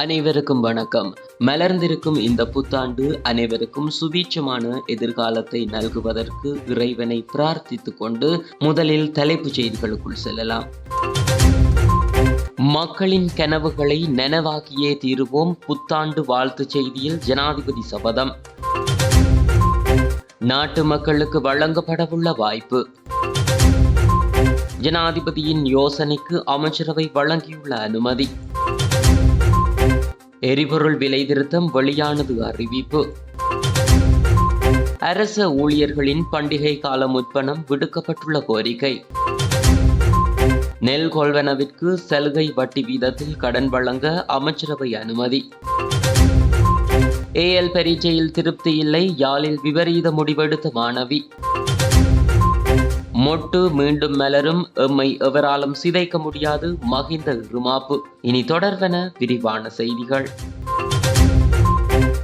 அனைவருக்கும் வணக்கம். மலர்ந்திருக்கும் இந்த புத்தாண்டு அனைவருக்கும் சுபீட்சமான எதிர்காலத்தை நல்குவதற்கு இறைவனை பிரார்த்தித்துக் கொண்டு முதலில் தலைப்புச் செய்திகளுக்குள் செல்லலாம். மக்களின் கனவுகளை நனவாக்கியே தீருவோம் புத்தாண்டு வாழ்த்துச் செய்தியில் ஜனாதிபதி சபதம். நாட்டு மக்களுக்கு வழங்கப்படவுள்ள வாய்ப்பு. ஜனாதிபதியின் யோசனைக்கு அமைச்சரவை வழங்கியுள்ள அனுமதி. எரிபொருள் விலை திருத்தம் வெளியானது அறிவிப்பு. அரச ஊழியர்களின் பண்டிகை கால முற்பணம் விடுக்கப்பட்டுள்ள கோரிக்கை. நெல் கொள்வனவிற்கு சலுகை வட்டி வீதத்தில் கடன் வழங்க அமைச்சரவை அனுமதி. ஏஎல் பரீட்சையில் திருப்தி இல்லை யாழில் விபரீத முடிவெடுத்த மாணவி. மொட்டு மீண்டும் மலரும் எம்மை எவராலும் சிதைக்க முடியாது மகிந்த இருமாப்பு இனி தொடர்வன விரிவான செய்திகள்.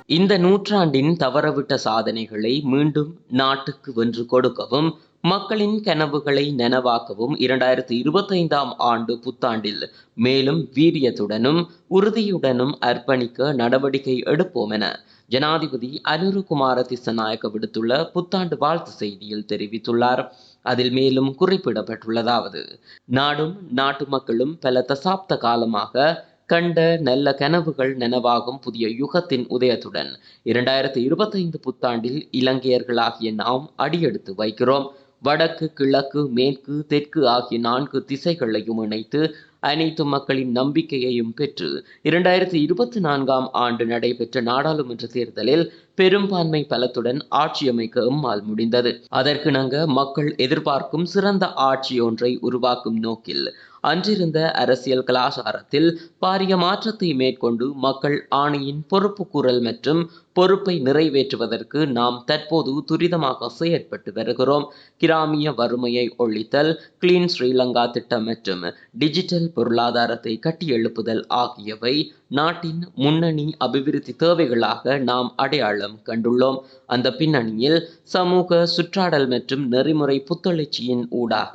இந்த நூற்றாண்டின் தவறவிட்ட சாதனைகளை மீண்டும் நாட்டுக்கு வென்று கொடுக்கவும் மக்களின் கனவுகளை நனவாக்கவும் இரண்டாயிரத்தி இருபத்தைந்தாம் ஆண்டு புத்தாண்டில் மேலும் வீரியத்துடனும் உறுதியுடனும் அர்ப்பணிக்க நடவடிக்கை எடுப்போம் என ஜனாதிபதி அனுருகுமார திசநாயக்க விடுத்துள்ள புத்தாண்டு வாழ்த்து செய்தியில் தெரிவித்துள்ளார். அதில் மேலும் குறிப்பிடப்பட்டுள்ளதாவது நாடும் நாட்டு மக்களும் பல தசாப்த காலமாக கண்ட நல்ல கனவுகள் நனவாகும் புதிய யுகத்தின் உதயத்துடன். இரண்டாயிரத்தி இருபத்தைந்து புத்தாண்டில் இலங்கையர்களாகிய நாம் அடியெடுத்து வைக்கிறோம். வடக்கு கிழக்கு மேற்கு தெற்கு ஆகிய நான்கு திசைகளையும் இணைத்து அனைத்து மக்களின் நம்பிக்கையையும் பெற்று இரண்டாயிரத்தி இருபத்தி நான்காம் ஆண்டு நடைபெற்ற நாடாளுமன்ற தேர்தலில் பெரும்பான்மை பலத்துடன் ஆட்சியமைக்க எம்மால் முடிந்தது. அதற்கிணங்க மக்கள் எதிர்பார்க்கும் சிறந்த ஆட்சி ஒன்றை உருவாக்கும் நோக்கில் அன்றிருந்த அரசியல் கலாச்சாரத்தில் பாரிய மாற்றத்தை மேற்கொண்டு மக்கள் ஆணையின் பொறுப்பு கூறல் மற்றும் பொறுப்பை நிறைவேற்றுவதற்கு நாம் தற்போது துரிதமாக செயற்பட்டு வருகிறோம். கிராமிய வறுமையை ஒழித்தல் கிளீன் ஸ்ரீலங்கா திட்டம் மற்றும் டிஜிட்டல் பொருளாதாரத்தை கட்டியெழுப்புதல் ஆகியவை நாட்டின் முன்னணி அபிவிருத்தி தேவைகளாக நாம் அடையாளம் கண்டுள்ளோம். அந்த பின்னணியில் சமூக சுற்றாடல் மற்றும் நெறிமுறை புத்தெழுச்சியின் ஊடாக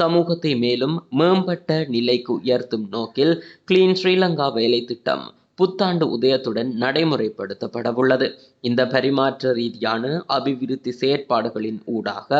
சமூகத்தை மேலும் மேம்பட்ட நிலைக்கு உயர்த்தும் நோக்கில் கிளீன் ஸ்ரீலங்கா வேலை திட்டம் புத்தாண்டு உதயத்துடன் நடைமுறைப்படுத்தப்படவுள்ளது. இந்த பரிமாற்ற ரீதியான அபிவிருத்தி செயற்பாடுகளின் ஊடாக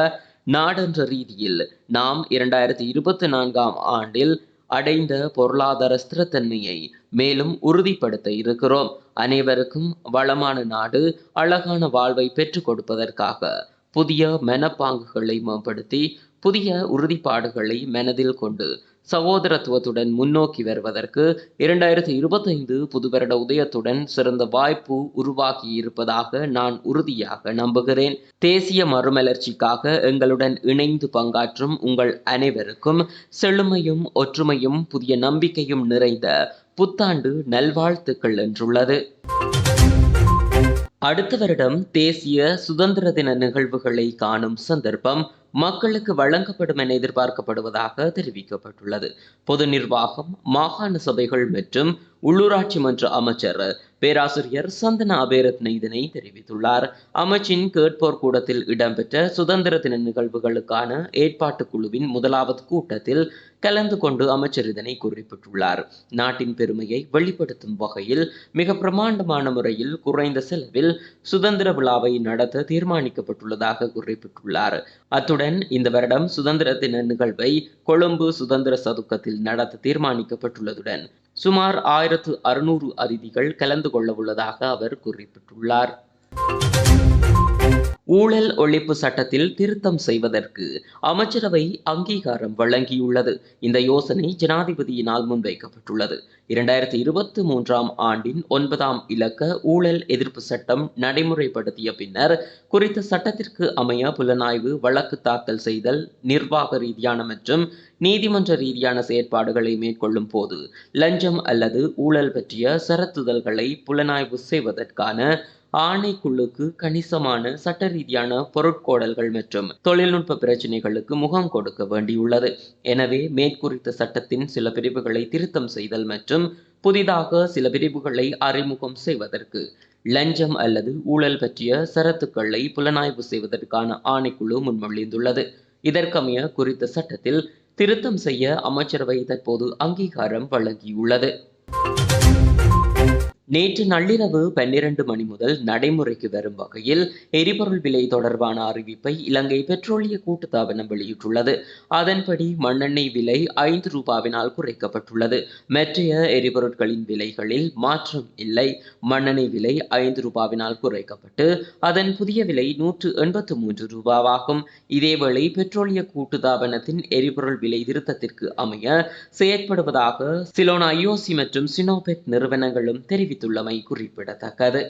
நாடென்ற ரீதியில் நாம் இரண்டாயிரத்தி இருபத்தி நான்காம் ஆண்டில் அடைந்த பொருளாதார ஸ்திரத்தன்மையை மேலும் உறுதிப்படுத்த இருக்கிறோம். அனைவருக்கும் வளமான நாடு அழகான வாழ்வை பெற்றுக் கொடுப்பதற்காக புதிய மனப்பாங்குகளை மேம்படுத்தி புதிய உறுதிப்பாடுகளை மனதில் கொண்டு சகோதரத்துவத்துடன் முன்னோக்கி வருவதற்கு இரண்டாயிரத்தி இருபத்தைந்து புதுவருட உதயத்துடன் சிறந்த வாய்ப்பு உருவாகி இருப்பதாக நான் உறுதியாக நம்புகிறேன். தேசிய மறுமலர்ச்சிக்காக எங்களுடன் இணைந்து பங்காற்றும் உங்கள் அனைவருக்கும் செழுமையும் ஒற்றுமையும் புதிய நம்பிக்கையும் நிறைந்த புத்தாண்டு நல்வாழ்த்துக்கள் என்றுள்ளது. அடுத்த வருடம் தேசிய சுதந்திர தின நிகழ்வுகளை காணும் சந்தர்ப்பம் மக்களுக்கு வழங்கப்படும் என எதிர்பார்க்கப்படுவதாக தெரிவிக்கப்பட்டுள்ளது. பொது நிர்வாகம் மாகாண சபைகள் மற்றும் உள்ளூராட்சி மன்ற அமைச்சர் பேராசிரியர் சந்தன அபேரத்ன இதனை தெரிவித்துள்ளார். அமைச்சின் கேட்போர் கூடத்தில் இடம்பெற்ற சுதந்திர தின நிகழ்வுகளுக்கான ஏற்பாட்டு குழுவின் முதலாவது கூட்டத்தில் கலந்து கொண்டு அமைச்சர் இதனை குறிப்பிட்டுள்ளார். நாட்டின் பெருமையை வெளிப்படுத்தும் வகையில் மிக பிரமாண்டமான முறையில் குறைந்த செலவில் சுதந்திர விழாவை நடத்த தீர்மானிக்கப்பட்டுள்ளதாக குறிப்பிட்டுள்ளார். அத்துடன் இந்த வருடம் சுதந்திர தின நிகழ்வை கொழும்பு சுதந்திர சதுக்கத்தில் நடத்த தீர்மானிக்கப்பட்டுள்ளதுடன் சுமார் ஆயிரத்து அறுநூறு அதிதிகள் கலந்து கொள்ள உள்ளதாக அவர் குறிப்பிட்டுள்ளார். ஊழல் ஒழிப்பு சட்டத்தில் திருத்தம் செய்வதற்கு அமைச்சரவை அங்கீகாரம் வழங்கியுள்ளது. இந்த யோசனை ஜனாதிபதியினால் முன்வைக்கப்பட்டுள்ளது. இரண்டாயிரத்தி இருபத்தி மூன்றாம் ஆண்டின் ஒன்பதாம் இலக்க ஊழல் எதிர்ப்பு சட்டம் நடைமுறைப்படுத்திய பின்னர் குறித்த சட்டத்திற்கு அமைய புலனாய்வு வழக்கு தாக்கல் செய்தல் நிர்வாக ரீதியான மற்றும் நீதிமன்ற ரீதியான செயற்பாடுகளை மேற்கொள்ளும் போது லஞ்சம் அல்லது ஊழல் பற்றிய சரத்துதல்களை புலனாய்வு செய்வதற்கான ஆணைக்குழுக்கு கணிசமான சட்ட ரீதியான பொருட்கோடல்கள் மற்றும் தொழில்நுட்ப பிரச்சினைகளுக்கு முகம் கொடுக்க வேண்டியுள்ளது. எனவே மேற்குறித்த சட்டத்தின் சில பிரிவுகளை திருத்தம் செய்தல் மற்றும் புதிதாக சில பிரிவுகளை அறிமுகம் செய்வதற்கு லஞ்சம் அல்லது ஊழல் பற்றிய சரத்துக்களை புலனாய்வு செய்வதற்கான ஆணைக்குழு முன்மொழிந்துள்ளது. இதற்கமைய குறித்த சட்டத்தில் திருத்தம் செய்ய அமைச்சரவை தற்போது அங்கீகாரம் வழங்கியுள்ளது. நேற்று நள்ளிரவு பன்னிரண்டு மணி முதல் நடைமுறைக்கு வரும் வகையில் எரிபொருள் விலை தொடர்பான அறிவிப்பை இலங்கை பெட்ரோலிய கூட்டுத்தாபனம் வெளியிட்டுள்ளது. அதன்படி மண்ணெண்ணெய் விலை ஐந்து ரூபாவினால் குறைக்கப்பட்டுள்ளது. மற்றைய எரிபொருட்களின் விலைகளில் மாற்றம் இல்லை. மண்ணெண்ணெய் விலை ஐந்து ரூபாவினால் குறைக்கப்பட்டு அதன் புதிய விலை நூற்று எண்பத்து மூன்று ரூபாவாகும். இதேவேளை பெட்ரோலிய கூட்டுத்தாபனத்தின் எரிபொருள் விலை திருத்தத்திற்கு அமைய செயற்படுவதாக சிலோனா ஐஓசி மற்றும் சினோபெட் நிறுவனங்களும் தெரிவித்துள்ளமை குறிப்பிடத்தக்கது.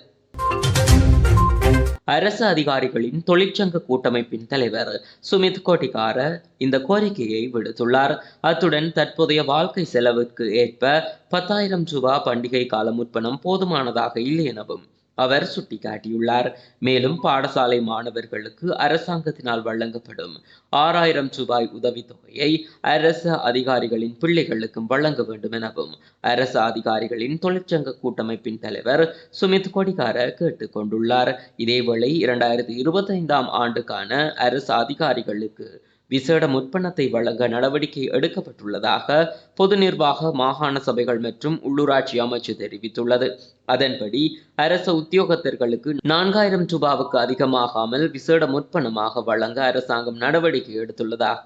அரசு அதிகாரிகளின் தொழிற்சங்க கூட்டமைப்பின் தலைவர் சுமித் கோட்டிகார இந்த கோரிக்கையை விடுத்துள்ளார். அத்துடன் தற்போதைய வாழ்க்கை செலவுக்கு ஏற்ப பத்தாயிரம் ரூபாய் பண்டிகை காலம் முற்பணம் போதுமானதாக இல்லை எனவும் அவர் சுட்டிக்காட்டியுள்ளார். மேலும் பாடசாலை மாணவர்களுக்கு அரசாங்கத்தினால் வழங்கப்படும் ஆறாயிரம் ரூபாய் உதவித்தொகையை அரசு அதிகாரிகளின் பிள்ளைகளுக்கும் வழங்க வேண்டும் எனவும் அரசு அதிகாரிகளின் தொழிற்சங்க கூட்டமைப்பின் தலைவர் சுமித் கொடிகார கேட்டுக்கொண்டுள்ளார் இதேவேளை இரண்டாயிரத்தி இருபத்தைந்தாம் ஆண்டுக்கான அரசு அதிகாரிகளுக்கு விசேட முற்பணத்தை வழங்க நடவடிக்கை எடுக்கப்பட்டுள்ளதாக பொது நிர்வாக மாகாண சபைகள் மற்றும் உள்ளூராட்சி அமைச்சு தெரிவித்துள்ளது. அதன்படி அரசு உத்தியோகத்தர்களுக்கு நான்காயிரம் ரூபாவுக்கு அதிகமாகாமல் விசேட முற்பணமாக வழங்க அரசாங்கம் நடவடிக்கை எடுத்துள்ளதாக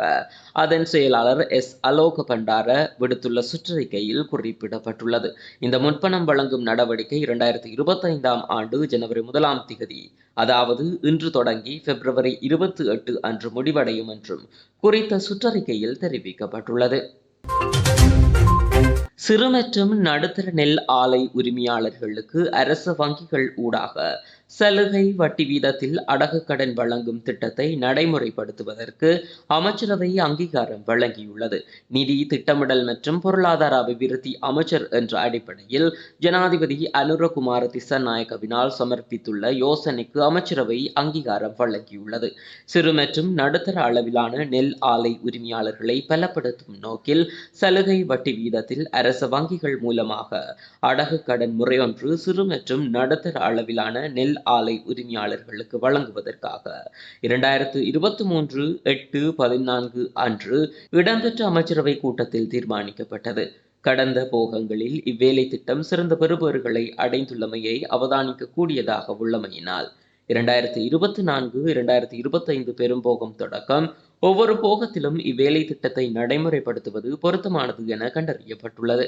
அதன் செயலாளர் எஸ். அலோக பண்டார விடுத்துள்ள சுற்றறிக்கையில் குறிப்பிடப்பட்டுள்ளது. இந்த முற்பணம் வழங்கும் நடவடிக்கை இரண்டாயிரத்தி இருபத்தைந்தாம் ஆண்டு ஜனவரி முதலாம் திகதி அதாவது இன்று தொடங்கி பிப்ரவரி இருபத்தி எட்டு அன்று முடிவடையும் என்றும் குறித்த சுற்றறிக்கையில் தெரிவிக்கப்பட்டுள்ளது. சிறு மற்றும் நடுத்தர நெல் ஆலை உரிமையாளர்களுக்கு அரசு வங்கிகள் ஊடாக சலுகை வட்டி வீதத்தில் அடகு கடன் வழங்கும் திட்டத்தை நடைமுறைப்படுத்துவதற்கு அமைச்சரவை அங்கீகாரம் வழங்கியுள்ளது. நிதி திட்டமிடல் மற்றும் பொருளாதார அபிவிருத்தி அமைச்சர் என்ற அடிப்படையில் ஜனாதிபதி அனுரகுமார திசநாயகவினால் சமர்ப்பித்துள்ள யோசனைக்கு அமைச்சரவை அங்கீகாரம் வழங்கியுள்ளது. சிறு மற்றும் நடுத்தர அளவிலான நெல் ஆலை உரிமையாளர்களை பலப்படுத்தும் நோக்கில் சலுகை வட்டி வீதத்தில் அரச வங்கிகள் மூலமாக அடகு கடன் முறையொன்று சிறு மற்றும் நடுத்தர அளவிலான நெல் ஆலை உரிமையாளர்களுக்கு வழங்குவதற்காக இரண்டாயிரத்து இருபத்தி மூன்று எட்டு பதினான்கு அன்று இடம்பெற்ற அமைச்சரவை கூட்டத்தில் தீர்மானிக்கப்பட்டது. கடந்த போகங்களில் இவ்வேலை திட்டம் சிறந்த பெறுபவர்களை அடைந்துள்ளமையை அவதானிக்க கூடியதாக உள்ளமையினால் இரண்டாயிரத்தி இருபத்தி நான்கு இரண்டாயிரத்தி இருபத்தைந்து பெரும்போகம் தொடக்கம் ஒவ்வொரு போகத்திலும் இவ்வேலை திட்டத்தை நடைமுறைப்படுத்துவது பொருத்தமானது என கண்டறியப்பட்டுள்ளது.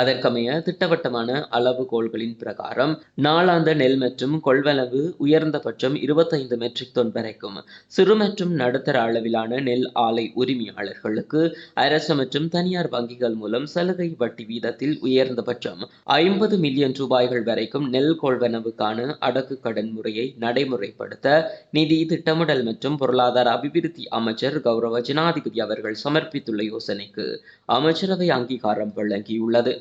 அதற்கமைய திட்டவட்டமான அளவுகோள்களின் பிரகாரம் நாளாந்த நெல் மற்றும் கொள்வனவு உயர்ந்தபட்சம் இருபத்தைந்து மெட்ரிக் டன் வரைக்கும். சிறு மற்றும் நடுத்தர அளவிலான நெல் ஆலை உரிமையாளர்களுக்கு அரசு மற்றும் தனியார் வங்கிகள் மூலம் சலுகை வட்டி வீதத்தில் உயர்ந்தபட்சம் ஐம்பது மில்லியன் ரூபாய்கள் வரைக்கும் நெல் கொள்வனவுக்கான அடக்கு கடன் முறையை நடைமுறைப்படுத்த நிதி திட்டமிடல் மற்றும் பொருளாதார அபிவிருத்தி அமைச்சர் கௌரவ ஜனாதிபதி அவர்கள் சமர்ப்பித்துள்ள யோசனைக்கு அமைச்சரவை அங்கீகாரம் வழங்கியுள்ளது.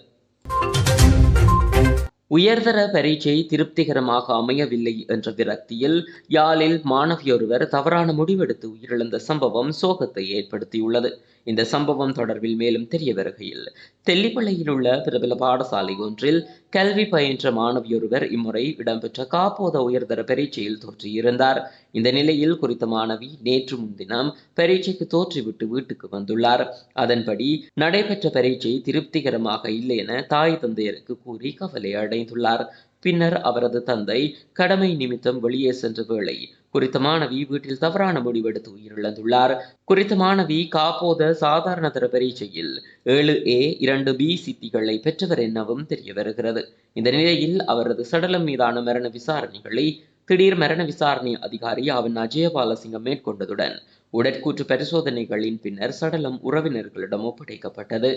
உயர்தர பரீட்சை திருப்திகரமாக அமையவில்லை என்ற விரக்தியில் யாழில் மாணவியொருவர் தவறான முடிவெடுத்து உயிரிழந்த சம்பவம் சோகத்தை ஏற்படுத்தியுள்ளது. இந்த சம்பவம் தொடர்பில் மேலும் தெரிய வருகையில் தெல்லிப்பள்ளியில் உள்ள பிரபல பாடசாலை ஒன்றில் கல்வி பயின்ற மாணவியொருவர் இம்முறை இடம்பெற்ற காப்போத உயர்தர பரீட்சையில் தோற்றியிருந்தார். இந்த நிலையில் குறித்த மாணவி நேற்று முன்தினம் பரீட்சைக்கு தோற்றிவிட்டு வீட்டுக்கு வந்துள்ளார். அதன்படி நடைபெற்ற பரீட்சை திருப்திகரமாக இல்லை என தாய் தந்தையருக்கு கூறி கவலை அடைந்துள்ளார். பின்னர் அவரது தந்தை கடமை நிமித்தம் வெளியே சென்ற வேளை குறித்த மாணவி வீட்டில் தவறான முடிவெடுத்து உயிரிழந்துள்ளார். குறித்த மாணவி காப்போத சாதாரண தர பரீட்சையில் ஏழு ஏ இரண்டு பி சித்திகளை பெற்றவர் எனவும் தெரிய வருகிறது இந்த நிலையில் அவரது சடலம் மீதான மரண விசாரணைகளை திடீர் மரண விசாரணை அதிகாரி அவன் அஜயபாலசிங்கம் மேற்கொண்டதுடன் உடற்கூற்று பரிசோதனைகளின் பின்னர் சடலம் உறவினர்களிடம் ஒப்படைக்கப்பட்டது.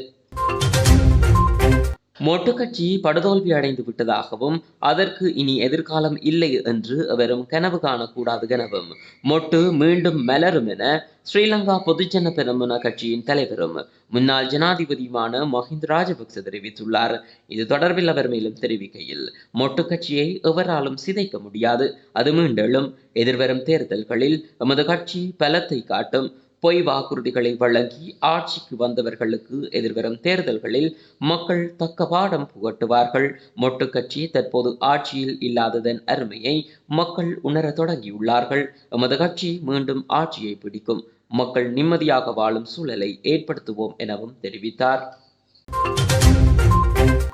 மொட்டு கட்சி படுதோல்வி அடைந்து விட்டதாகவும் அதற்கு இனி எதிர்காலம் இல்லை என்று வெறும் கனவு காணக்கூடாது எனவும் மொட்டு மீண்டும் மலரும் என ஸ்ரீலங்கா பொதுஜன பெருமன கட்சியின் தலைவரும் முன்னாள் ஜனாதிபதியுமான மஹிந்த ராஜபக்ச தெரிவித்துள்ளார். இது தொடர்பில் அவர் மேலும் தெரிவிக்கையில் மொட்டு கட்சியை எவராலும் சிதைக்க முடியாது. அது மீண்டும் எதிர்வரும் தேர்தல்களில் எமது கட்சி பலத்தை காட்டும். பொய் வாக்குறுதிகளை வழங்கி ஆட்சிக்கு வந்தவர்களுக்கு எதிர்வரும் தேர்தல்களில் மக்கள் தக்க பாடம் புகட்டுவார்கள். மொட்டு கட்சி தற்போது ஆட்சியில் இல்லாததன் அருமையை மக்கள் உணரத் தொடங்கியுள்ளார்கள். எமது கட்சி மீண்டும் ஆட்சியை பிடிக்கும். மக்கள் நிம்மதியாக வாழும் சூழலை ஏற்படுத்துவோம் எனவும் தெரிவித்தார்.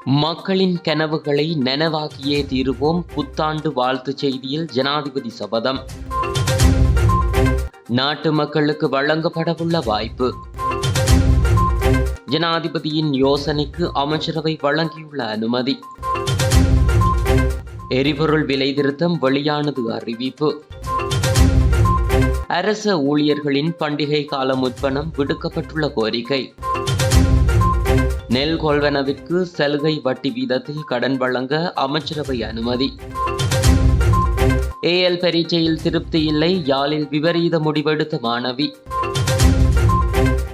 மக்களின் கனவுகளை நனவாக்கியே தீருவோம். புத்தாண்டு வாழ்த்து செய்தியில் ஜனாதிபதி சபதம். நாட்டு மக்களுக்கு வழங்கப்படவுள்ள வாய்ப்பு. ஜனாதிபதியின் யோசனைக்கு அமைச்சரவை வழங்கியுள்ள அனுமதி. எரிபொருள் விலை திருத்தம் வெளியானது அறிவிப்பு. அரச ஊழியர்களின் பண்டிகை கால முற்பணம் விடுக்கப்பட்டுள்ள கோரிக்கை. நெல் கொள்வனவிற்கு சலுகை வட்டி வீதத்தில் கடன் வழங்க அமைச்சரவை அனுமதி. ஏஎல் பரீட்சையில் திருப்தி இல்லை. யாழில் விபரீத முடிவெடுத்த மாணவி.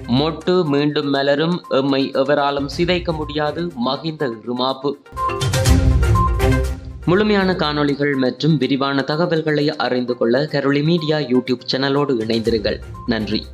மொட்டு மீண்டும் மலரும். எம்மை எவராலும் சிதைக்க முடியாது. மகிந்த இருமாப்பு. முழுமையான காணொளிகள் மற்றும் விரிவான தகவல்களை அறிந்து கொள்ள கரோலி மீடியா யூடியூப் சேனலோடு இணைந்திருங்கள். நன்றி.